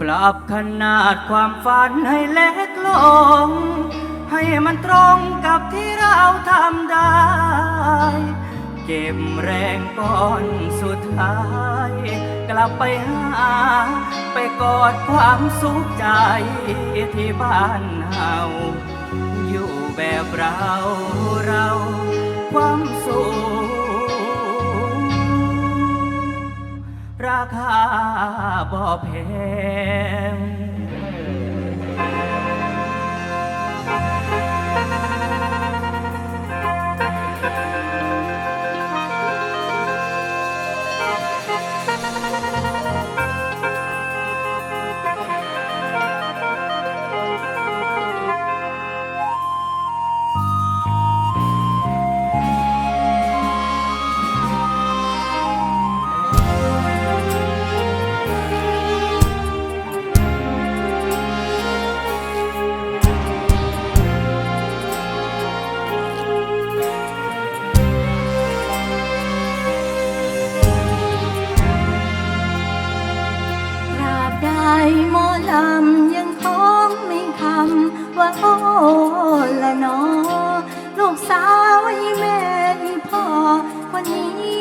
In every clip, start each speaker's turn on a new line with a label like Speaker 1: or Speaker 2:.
Speaker 1: ปรับขนาดความฝันให้เล็กลง ให้มันตรงกับที่เราทำได้ เก็บแรงก่อนสุดท้าย กลับไปหา ไปกอดความสุขใจที่บ้านเฮาอยู่แบบเราเราความสุข คาบ่แพง
Speaker 2: ว่าโอ้ละนอลูกสาวไอ้แม่พ่อคนนี้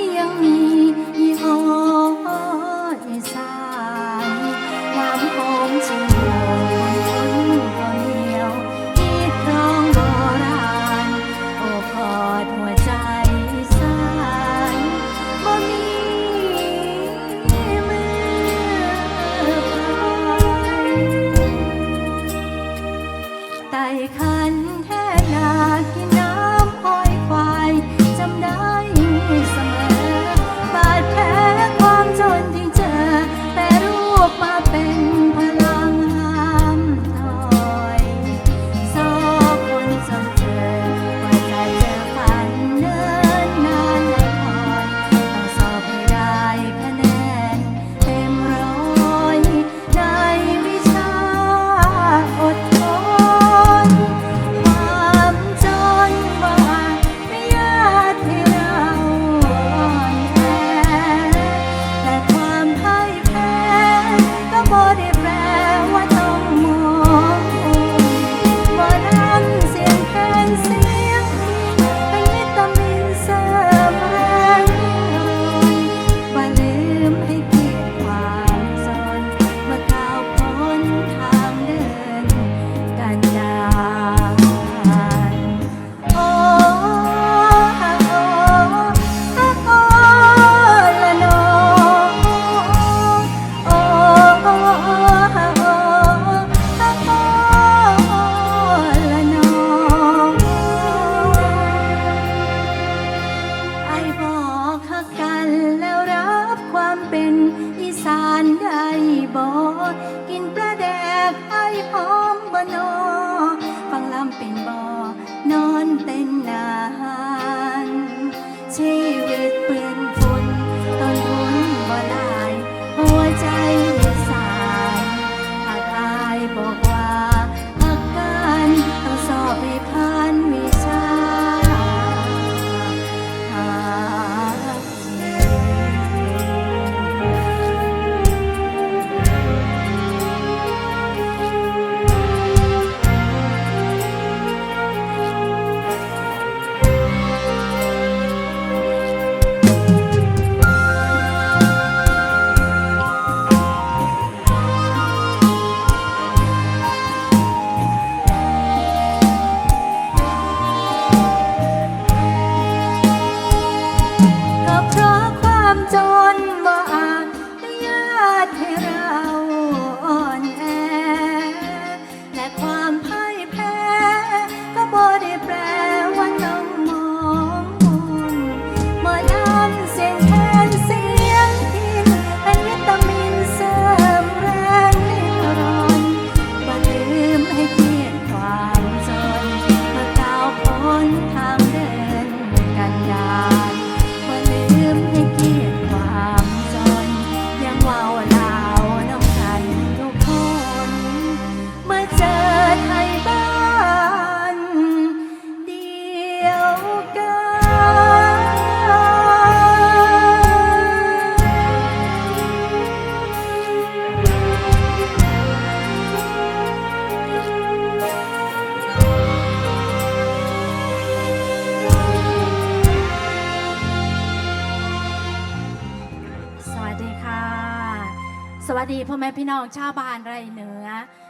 Speaker 2: ดีพ่อแม่พี่น้องชาวบ้านไรเหนือ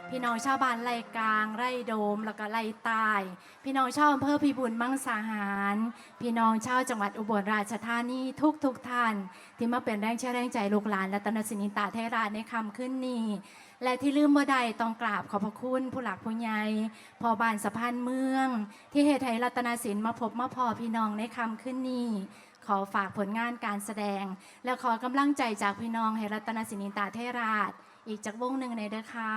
Speaker 2: พี่น้องชาวบ้านไรกลางไรโดมแล้วก็ไรใต้พี่น้องชาวอำเภอพิบูลมังสาหาร พี่น้องชาวจังหวัดอุบลราชธานีทุกทุกท่าน ที่มาเป็นแรงเชื่อแรงใจลูกหลานและตนสินิตาเทราในคำขึ้นนี้ และที่ลืมบ่ได้ต้องกราบขอบพระคุณผู้หลักผู้ใหญ่พอบานสะพานเมือง ที่เหตุให้รัตนศิลป์มาพบมาพอพี่น้องในคำขึ้นนี้ ขอฝากผลงานการแสดง และขอกำลังใจจากพี่น้องให้รัตนสินิตาเทราช อีกจากวงหนึ่งในเด้อค่ะ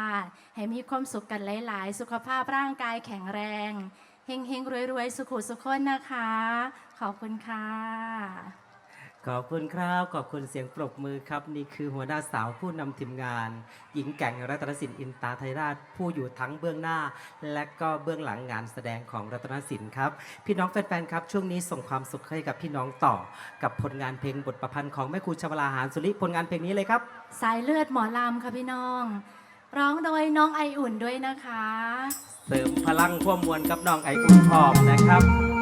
Speaker 2: ให้มีความสุขกันหลาย ๆ สุขภาพร่างกายแข็งแรงเฮงเฮงรวยรวยๆ สุขุสุขคนนะคะ ขอบคุณค่ะ
Speaker 1: ขอบคุณครับขอบคุณเสียงปรบมือครับ นี่คือหัวหน้าสาวผู้นำทีมงาน หญิงแกร่งรัตนสินอินตาไทยราชผู้อยู่ทั้งเบื้องหน้า และก็เบื้องหลังงานแสดงของรัตนสินครับ พี่น้องแฟนๆครับ ช่วงนี้ส่งความสุขให้กับพี่น้องต่อ กับผลงานเพลงบทประพันธ์ของแม่ครูชวลาหารสุริผลงานเพลงนี้เลยครับ
Speaker 2: สายเลือดหมอลำค่ะพี่น้อง ร้องโดยน้องไออุ่นด้วยนะคะ
Speaker 1: เสริมพลังพ่วมวลกับน้องไออุ่นพร้อมนะครับ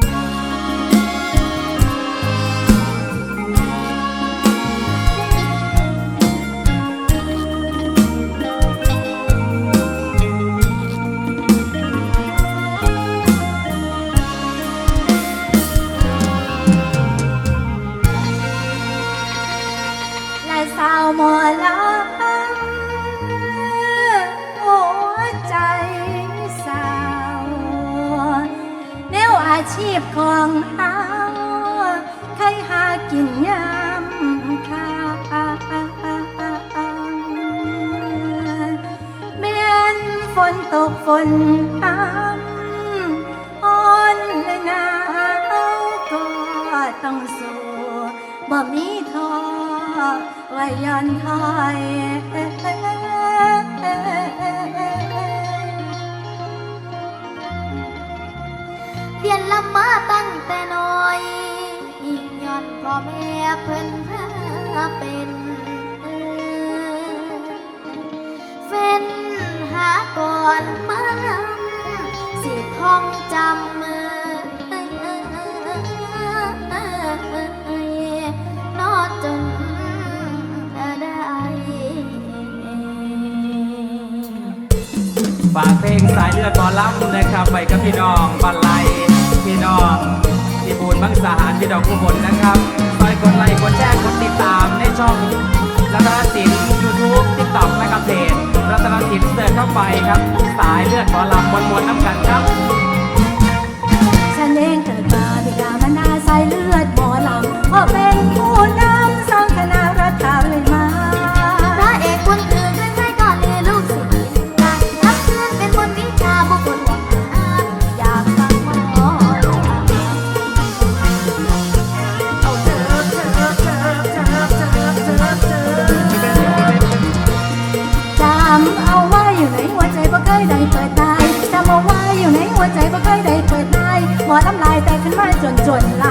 Speaker 2: ว้ย้อนถอยเรียนลำมาตั้งแต่น้อยย้อนพ่อแม่เพิ่นพาเป็น อนมาลำสิท่องจำมือนอจนได้
Speaker 1: ฝากเพลงสายเลือดหมอลำนะครับไปกับพี่น้องบันไลพี่น้องพี่บูนบังสาหารพี่ดอกผู้บนนะครับคอยกดไลค์กดแชร์กดติดตามในช่องรัตนสินยู ไปครับ สายเลือดหมอลำมวลมวลน้ำกันครับ
Speaker 2: ขึ้
Speaker 3: น